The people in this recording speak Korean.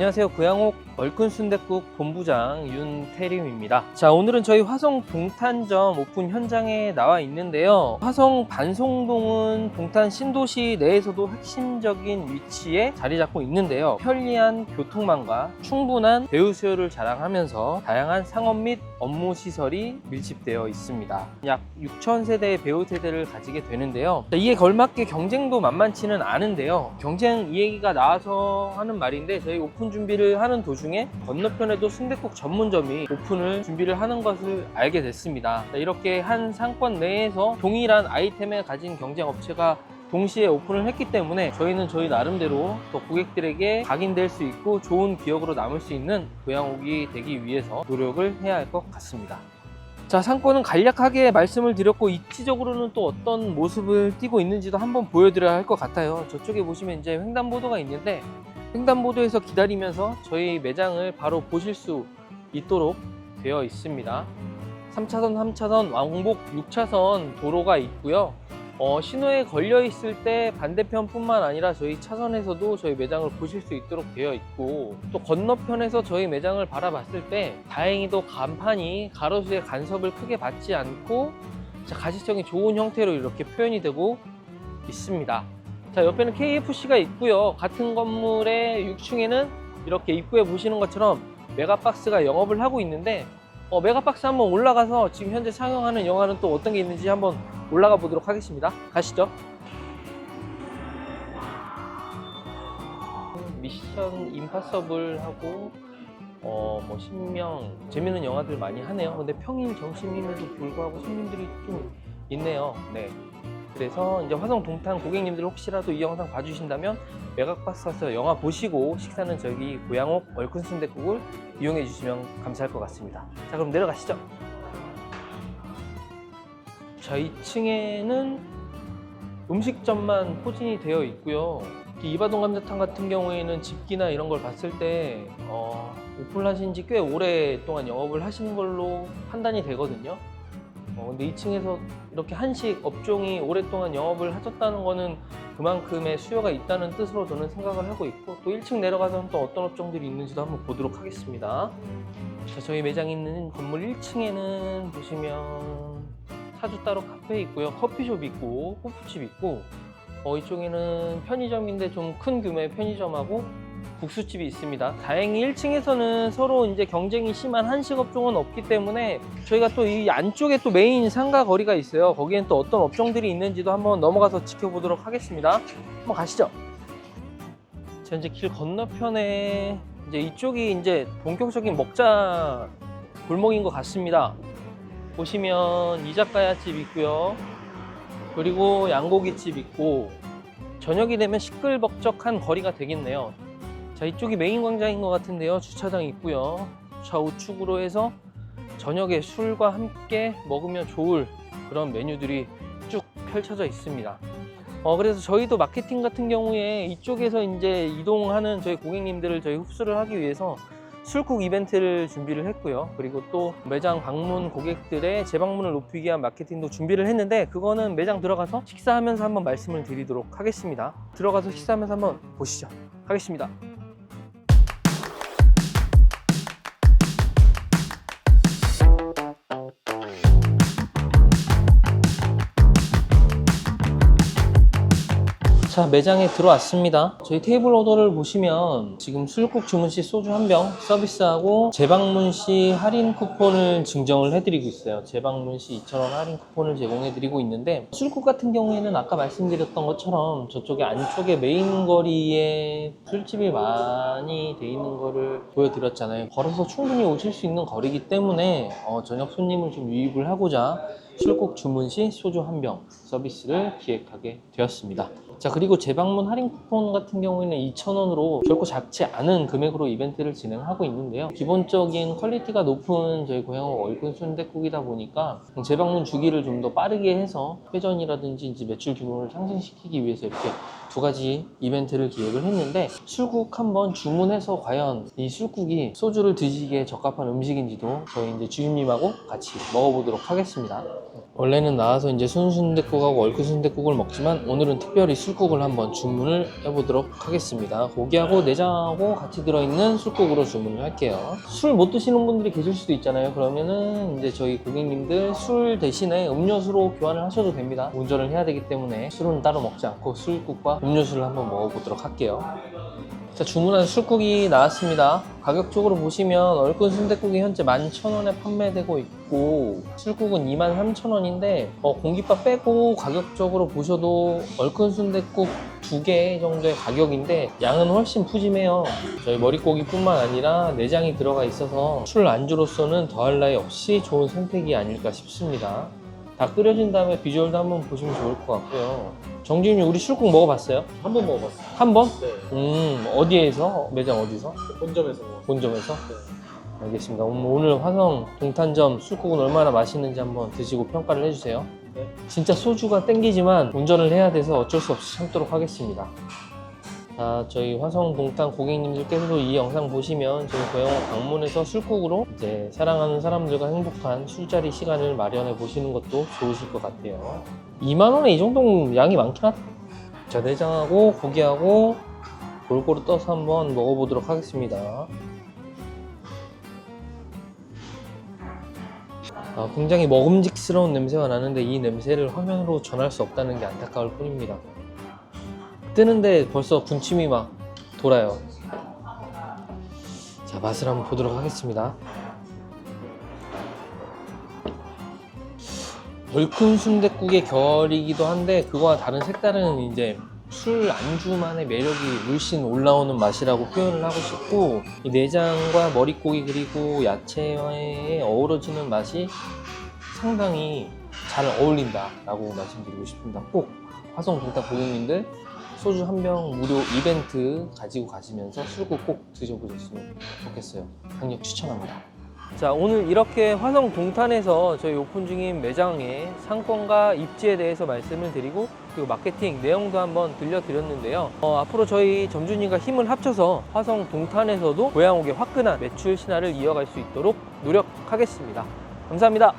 안녕하세요. 고양옥 얼큰 순댓국 본부장 윤태림입니다. 자, 오늘은 저희 화성 동탄점 오픈 현장에 나와 있는데요. 화성 반송동은 동탄 신도시 내에서도 핵심적인 위치에 자리 잡고 있는데요. 편리한 교통망과 충분한 배우 수요를 자랑하면서 다양한 상업 및 업무 시설이 밀집되어 있습니다. 약 6천 세대의 배우 세대를 가지게 되는데요. 자, 이에 걸맞게 경쟁도 만만치는 않은데요. 경쟁 이 얘기가 나와서 하는 말인데 저희 오픈 준비를 하는 도중에 건너편에도 순댓국 전문점이 오픈을 준비를 하는 것을 알게 됐습니다. 자, 이렇게 한 상권 내에서 동일한 아이템을 가진 경쟁 업체가 동시에 오픈을 했기 때문에 저희는 저희 나름대로 더 고객들에게 각인될 수 있고 좋은 기억으로 남을 수 있는 고양옥이 되기 위해서 노력을 해야 할 것 같습니다. 자, 상권은 간략하게 말씀을 드렸고 입지적으로는 또 어떤 모습을 띠고 있는지도 한번 보여드려야 할 것 같아요. 저쪽에 보시면 이제 횡단보도가 있는데 횡단보도에서 기다리면서 저희 매장을 바로 보실 수 있도록 되어 있습니다. 3차선, 3차선, 왕복 6차선 도로가 있고요. 어, 신호에 걸려 있을 때 반대편뿐만 아니라 저희 차선에서도 저희 매장을 보실 수 있도록 되어 있고 또 건너편에서 저희 매장을 바라봤을 때 다행히도 간판이 가로수의 간섭을 크게 받지 않고 자, 가시성이 좋은 형태로 이렇게 표현이 되고 있습니다. 자 옆에는 KFC가 있고요. 같은 건물의 6층에는 이렇게 입구에 보시는 것처럼 메가박스가 영업을 하고 있는데 어, 메가박스 한번 올라가서 지금 현재 상영하는 영화는 또 어떤 게 있는지 한번 올라가 보도록 하겠습니다. 가시죠. 미션 임파서블 하고 어, 뭐 신명 재밌는 영화들 많이 하네요. 근데 평일 점심임에도 불구하고 손님들이 좀 있네요. 네. 그래서 이제 화성 동탄 고객님들 혹시라도 이 영상 봐주신다면 매각박스 가서 영화 보시고 식사는 저기 고양옥 얼큰 순댓국을 이용해 주시면 감사할 것 같습니다. 자 그럼 내려가시죠. 자 2층에는 음식점만 포진이 되어 있고요. 이 이바동 감자탕 같은 경우에는 집기나 이런 걸 봤을 때 어, 오픈하신 지 꽤 오랫동안 영업을 하시는 걸로 판단이 되거든요. 어, 근데 2층에서 이렇게 한식 업종이 오랫동안 영업을 하셨다는 거는 그만큼의 수요가 있다는 뜻으로 저는 생각을 하고 있고 또 1층 내려가서는 또 어떤 업종들이 있는지도 한번 보도록 하겠습니다. 자, 저희 매장이 있는 건물 1층에는 보시면 사주 따로 카페 있고요. 커피숍 있고 호프집 있고 어, 이쪽에는 편의점인데 좀 큰 규모의 편의점하고 국수집이 있습니다. 다행히 1층에서는 서로 이제 경쟁이 심한 한식 업종은 없기 때문에 저희가 또 이 안쪽에 또 메인 상가 거리가 있어요. 거기엔 또 어떤 업종들이 있는지도 한번 넘어가서 지켜보도록 하겠습니다. 한번 가시죠. 자, 이제 길 건너편에 이제 이쪽이 이제 본격적인 먹자 골목인 것 같습니다. 보시면 이자카야 집 있고요. 그리고 양고기 집 있고 저녁이 되면 시끌벅적한 거리가 되겠네요. 자 이쪽이 메인 광장인 것 같은데요. 주차장 있고요. 좌우측으로 해서 저녁에 술과 함께 먹으면 좋을 그런 메뉴들이 쭉 펼쳐져 있습니다. 어, 그래서 저희도 마케팅 같은 경우에 이쪽에서 이제 이동하는 저희 고객님들을 저희 흡수를 하기 위해서 술국 이벤트를 준비를 했고요. 그리고 또 매장 방문 고객들의 재방문을 높이기 위한 마케팅도 준비를 했는데 그거는 매장 들어가서 식사하면서 한번 말씀을 드리도록 하겠습니다. 들어가서 식사하면서 한번 보시죠. 하겠습니다. 자 매장에 들어왔습니다. 저희 테이블 오더를 보시면 지금 술국 주문 시 소주 한 병 서비스하고 재방문 시 할인 쿠폰을 증정을 해드리고 있어요. 재방문 시 2,000원 할인 쿠폰을 제공해드리고 있는데 술국 같은 경우에는 아까 말씀드렸던 것처럼 저쪽에 안쪽에 메인 거리에 술집이 많이 돼 있는 거를 보여드렸잖아요. 걸어서 충분히 오실 수 있는 거리이기 때문에 어, 저녁 손님을 좀 유입을 하고자 술국 주문 시 소주 한 병 서비스를 기획하게 되었습니다. 자 그리고 재방문 할인 쿠폰 같은 경우에는 2,000원으로 결코 작지 않은 금액으로 이벤트를 진행하고 있는데요. 기본적인 퀄리티가 높은 저희 고향어 얼큰 순댓국이다 보니까 재방문 주기를 좀 더 빠르게 해서 회전이라든지 이제 매출 규모를 상승시키기 위해서 이렇게 두 가지 이벤트를 기획을 했는데 술국 한번 주문해서 과연 이 술국이 소주를 드시기에 적합한 음식인지도 저희 이제 주임님하고 같이 먹어보도록 하겠습니다. 원래는 나와서 이제 순순대국하고 얼큰순대국을 먹지만 오늘은 특별히 술국을 한번 주문을 해보도록 하겠습니다. 고기하고 내장하고 같이 들어있는 술국으로 주문을 할게요. 술 못 드시는 분들이 계실 수도 있잖아요. 그러면은 이제 저희 고객님들 술 대신에 음료수로 교환을 하셔도 됩니다. 운전을 해야 되기 때문에 술은 따로 먹지 않고 술국과 음료수를 한번 먹어보도록 할게요. 자, 주문한 술국이 나왔습니다. 가격적으로 보시면 얼큰 순대국이 현재 11,000원에 판매되고 있고 술국은 23,000원인데 어, 공깃밥 빼고 가격적으로 보셔도 얼큰 순대국 두 개 정도의 가격인데 양은 훨씬 푸짐해요. 저희 머릿고기뿐만 아니라 내장이 들어가 있어서 술 안주로서는 더할 나위 없이 좋은 선택이 아닐까 싶습니다. 다 끓여진 다음에 비주얼도 한번 보시면 좋을 것 같고요. 정진님 우리 술국 먹어봤어요? 한 번 먹어봤어요. 한 번? 네. 음 어디에서? 매장 어디서? 본점에서 먹었어요. 본점에서? 네. 알겠습니다. 오늘, 오늘 화성 동탄점 술국은 얼마나 맛있는지 한번 드시고 평가를 해주세요. 네. 진짜 소주가 땡기지만 운전을 해야 돼서 어쩔 수 없이 참도록 하겠습니다. 자, 저희 화성 동탄 고객님들께서도 이 영상 보시면 저희 고영호 방문해서 술국으로 이제 사랑하는 사람들과 행복한 술자리 시간을 마련해 보시는 것도 좋으실 것 같아요. 2만 원에 이 정도면 양이 많긴 하다. 자, 내장하고 고기하고 골고루 떠서 한번 먹어보도록 하겠습니다. 아, 굉장히 먹음직스러운 냄새가 나는데 이 냄새를 화면으로 전할 수 없다는 게 안타까울 뿐입니다. 뜨는데 벌써 군침이 막 돌아요. 자, 맛을 한번 보도록 하겠습니다. 얼큰 순댓국의 결이기도 한데 그거와 다른 색다른 이제 술 안주만의 매력이 물씬 올라오는 맛이라고 표현을 하고 싶고 이 내장과 머릿고기 그리고 야채에 어우러지는 맛이 상당히 잘 어울린다라고 말씀드리고 싶습니다. 꼭 화성 동탄 고객님들 소주 한 병 무료 이벤트 가지고 가시면서 술국 꼭 드셔보셨으면 좋겠어요. 강력 추천합니다. 자 오늘 이렇게 화성 동탄에서 저희 오픈 중인 매장의 상권과 입지에 대해서 말씀을 드리고 그리고 마케팅 내용도 한번 들려드렸는데요 어, 앞으로 저희 점주님과 힘을 합쳐서 화성 동탄에서도 고양옥의 화끈한 매출 신화를 이어갈 수 있도록 노력하겠습니다 감사합니다